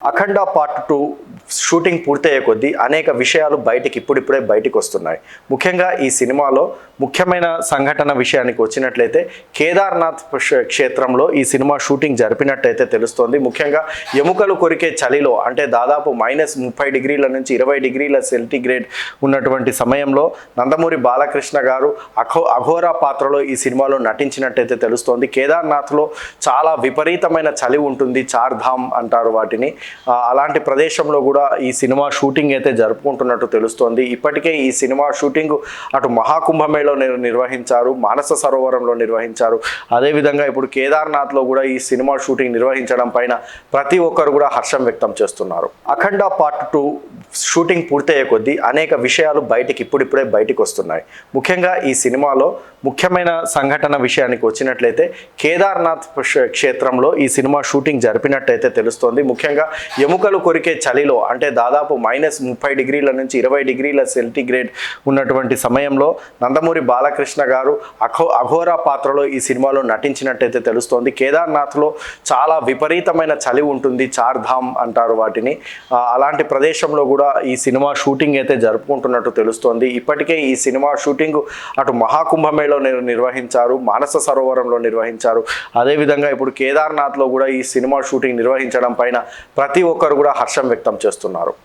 అఖండ part two shooting పూర్తయ్యే కొద్దీ అనేక విషయాలు బయటికి ఇప్పుడిప్పుడే బయటికి వస్తున్నాయి. ముఖ్యంగా ఈ సినిమాలో ముఖ్యమైన సంఘటన విషయానికి వచ్చినట్లయితే కేదార్నాథ్ క్షేత్రంలో ఈ సినిమా షూటింగ్ జరిపినట్టయితే తెలుస్తోంది. ముఖ్యంగా ఎముకలు కొరికే చలిలో అంటే దాదాపు మైనస్ ముప్పై డిగ్రీల నుంచి ఇరవై డిగ్రీల సెంటిగ్రేడ్ ఉన్నటువంటి సమయంలో నందమూరి బాలకృష్ణ గారు అఖో అఘోరా పాత్రలో ఈ సినిమాలో నటించినట్టయితే తెలుస్తోంది. కేదార్నాథ్లో చాలా విపరీతమైన చలి ఉంటుంది చార్ధామ్ అంటారు వాటిని. అలాంటి ప్రదేశంలో కూడా ఈ సినిమా షూటింగ్ అయితే జరుపుకుంటున్నట్టు తెలుస్తోంది. ఇప్పటికే ఈ సినిమా షూటింగ్ అటు మహాకుంభమేళలో నిర్వహించారు మానస సరోవరంలో నిర్వహించారు. అదేవిధంగా ఇప్పుడు కేదార్నాథ్లో కూడా ఈ సినిమా షూటింగ్ నిర్వహించడం పైన ప్రతి ఒక్కరు కూడా హర్షం వ్యక్తం చేస్తున్నారు. అఖండ పార్ట్ టూ షూటింగ్ పూర్తయ్యే కొద్దీ అనేక విషయాలు బయటికి ఇప్పుడిప్పుడే బయటికి వస్తున్నాయి. ముఖ్యంగా ఈ సినిమాలో ముఖ్యమైన సంఘటన విషయానికి వచ్చినట్లయితే కేదార్నాథ్ క్షేత్రంలో ఈ సినిమా షూటింగ్ జరిపినట్టయితే తెలుస్తోంది. ముఖ్యంగా ఎముకలు కొరికే చలిలో అంటే దాదాపు మైనస్ ముప్పై డిగ్రీల నుంచి ఇరవై డిగ్రీల సెంటిగ్రేడ్ ఉన్నటువంటి సమయంలో నందమూరి బాలకృష్ణ గారు అఖో అఘోరా పాత్రలో ఈ సినిమాలో నటించినట్టయితే తెలుస్తోంది. కేదార్నాథ్లో చాలా విపరీతమైన చలి ఉంటుంది చార్ధామ్ అంటారు వాటిని. అలాంటి ప్రదేశంలో కూడా కూడా ఈ సినిమా షూటింగ్ అయితే జరుపుకుంటున్నట్టు తెలుస్తోంది. ఇప్పటికే ఈ సినిమా షూటింగ్ అటు మహాకుంభమేళలో నిర్వహించారు మానస సరోవరంలో నిర్వహించారు. అదేవిధంగా ఇప్పుడు కేదార్నాథ్లో కూడా ఈ సినిమా షూటింగ్ నిర్వహించడం పైన ప్రతి ఒక్కరు కూడా హర్షం వ్యక్తం చేస్తున్నారు.